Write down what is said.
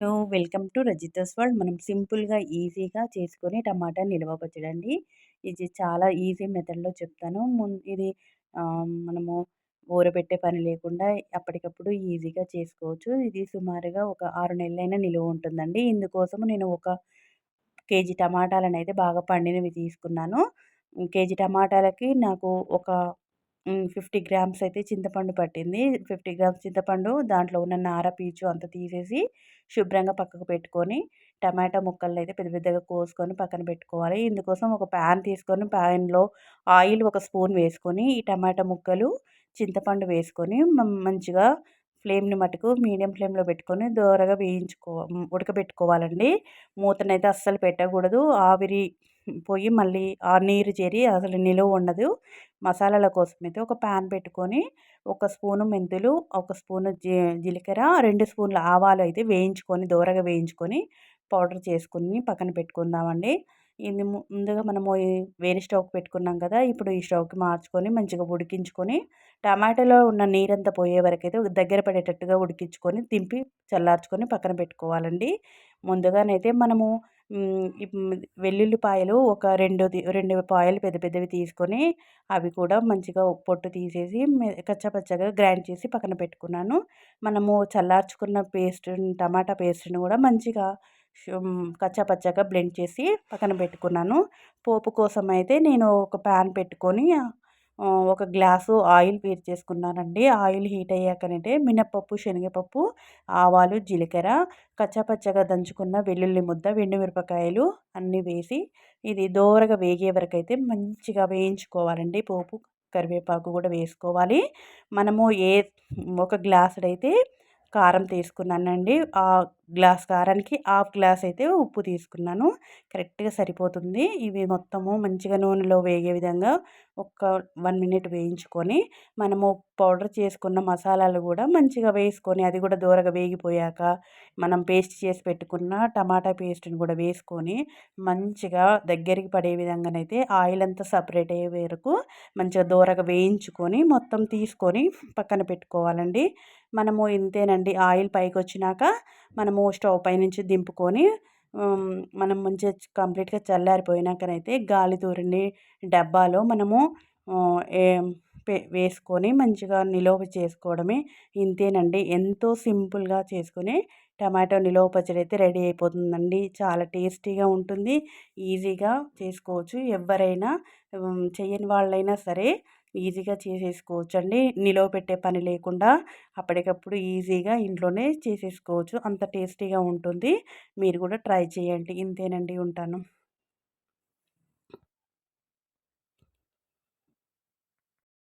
Hello welcome to Rajitha's world. మనం సింపుల్గా ఈజీగా చేసుకొని టమాటా నిల్వ పచ్చడండి. ఇది చాలా ఈజీ మెథడ్లో చెప్తాను. ముందు ఇది మనము ఊరబెట్టే పని లేకుండా అప్పటికప్పుడు ఈజీగా చేసుకోవచ్చు. ఇది సుమారుగా ఒక ఆరు నెలలైనా నిలువ ఉంటుందండి. ఇందుకోసం నేను ఒక కేజీ టమాటాలను అయితే బాగా పండినవి తీసుకున్నాను. కేజీ టమాటాలకి నాకు ఒక ఫిఫ్టీ గ్రామ్స్ అయితే చింతపండు పట్టింది. ఫిఫ్టీ గ్రామ్స్ చింతపండు దాంట్లో ఉన్న నార పీచు అంతా తీసేసి శుభ్రంగా పక్కకు పెట్టుకొని టమాటా ముక్కలను అయితే పెద్ద పెద్దగా కోసుకొని పక్కన పెట్టుకోవాలి. ఇందుకోసం ఒక ప్యాన్ తీసుకొని ప్యాన్లో ఆయిల్ ఒక స్పూన్ వేసుకొని ఈ టమాటా ముక్కలు చింతపండు వేసుకొని మంచిగా ఫ్లేమ్ని మటుకు మీడియం ఫ్లేమ్లో పెట్టుకొని దోరగా వేయించుకో ఉడకబెట్టుకోవాలండి. మూతనైతే అస్సలు పెట్టకూడదు. ఆవిరి పోయి మళ్ళీ ఆ నీరు చేరి అసలు నిలువ ఉండదు. మసాలాల కోసం అయితే ఒక ప్యాన్ పెట్టుకొని ఒక స్పూను మెంతులు ఒక స్పూను జీ జీలకర్ర రెండు స్పూన్ల ఆవాలు అయితే వేయించుకొని దోరగా వేయించుకొని పౌడర్ చేసుకుని పక్కన పెట్టుకుందామండి. ఇది ముందుగా మనము వేరే స్టవ్ పెట్టుకున్నాం కదా ఇప్పుడు ఈ స్టవ్కి మార్చుకొని మంచిగా ఉడికించుకొని టమాటాలో ఉన్న నీరంతా పోయే వరకు అయితే దగ్గర పడేటట్టుగా ఉడికించుకొని దింపి చల్లార్చుకొని పక్కన పెట్టుకోవాలండి. ముందుగానైతే మనము వెల్లుల్లిపాయలు ఒక రెండు రెండు పాయలు పెద్ద పెద్దవి తీసుకొని అవి కూడా మంచిగా పొట్టు తీసేసి కచ్చపచ్చగా గ్రైండ్ చేసి పక్కన పెట్టుకున్నాను. మనము చల్లార్చుకున్న పేస్ట్ టమాటా పేస్ట్ని కూడా మంచిగా కచ్చపచ్చగా బ్లెండ్ చేసి పక్కన పెట్టుకున్నాను. పోపు కోసం అయితే నేను ఒక ప్యాన్ పెట్టుకొని ఒక గ్లాసు ఆయిల్ వేడి చేసుకున్నానండి. ఆయిల్ హీట్ అయ్యాకనంటే మినప్పప్పు శనగపప్పు ఆవాలు జీలకర్ర కచ్చాపచ్చగా దంచుకున్న వెల్లుల్లి ముద్ద మిరపకాయలు అన్నీ వేసి ఇది దోరగా వేగే వరకు అయితే మంచిగా వేయించుకోవాలండి. పోపు కరివేపాకు కూడా వేసుకోవాలి. మనము ఏ ఒక గ్లాసుడైతే కారం తీసుకున్నానండి. ఆ గ్లాస్ కారానికి హాఫ్ గ్లాస్ అయితే ఉప్పు తీసుకున్నాను. కరెక్ట్గా సరిపోతుంది. ఇవి మొత్తము మంచిగా నూనెలో వేగే విధంగా ఒక వన్ మినిట్ వేయించుకొని మనము పౌడర్ చేసుకున్న మసాలాలు కూడా మంచిగా వేసుకొని అది కూడా దూరగా వేగిపోయాక మనం పేస్ట్ చేసి పెట్టుకున్న టమాటా పేస్ట్ని కూడా వేసుకొని మంచిగా దగ్గరికి పడే విధంగానైతే ఆయిల్ అంతా సపరేట్ అయ్యే వరకు మంచిగా దూరగా వేయించుకొని మొత్తం తీసుకొని పక్కన పెట్టుకోవాలండి. మనము ఇంతేనండి. ఆయిల్ పైకి వచ్చినాక మనము స్టవ్ పై నుంచి దింపుకొని మనం మంచిగా కంప్లీట్గా చల్లారిపోయినాకనైతే గాలి తూరిని డబ్బాలో మనము వేసుకొని మంచిగా నిలువ చేసుకోవడమే ఇంతేనండి. ఎంతో సింపుల్గా చేసుకొని టమాటో నిలువ పచ్చడి అయితే రెడీ అయిపోతుందండి. చాలా టేస్టీగా ఉంటుంది. ఈజీగా చేసుకోవచ్చు. ఎవరైనా చేయని వాళ్ళైనా సరే ఈజీగా చేసేసుకోవచ్చు అండి నిలవ పెట్టే పని లేకుండా అప్పటికప్పుడు ఈజీగా ఇంట్లోనే చేసేసుకోవచ్చు. అంత టేస్టీగా ఉంటుంది. మీరు కూడా ట్రై చేయండి. ఇంతేనండి. ఉంటాను.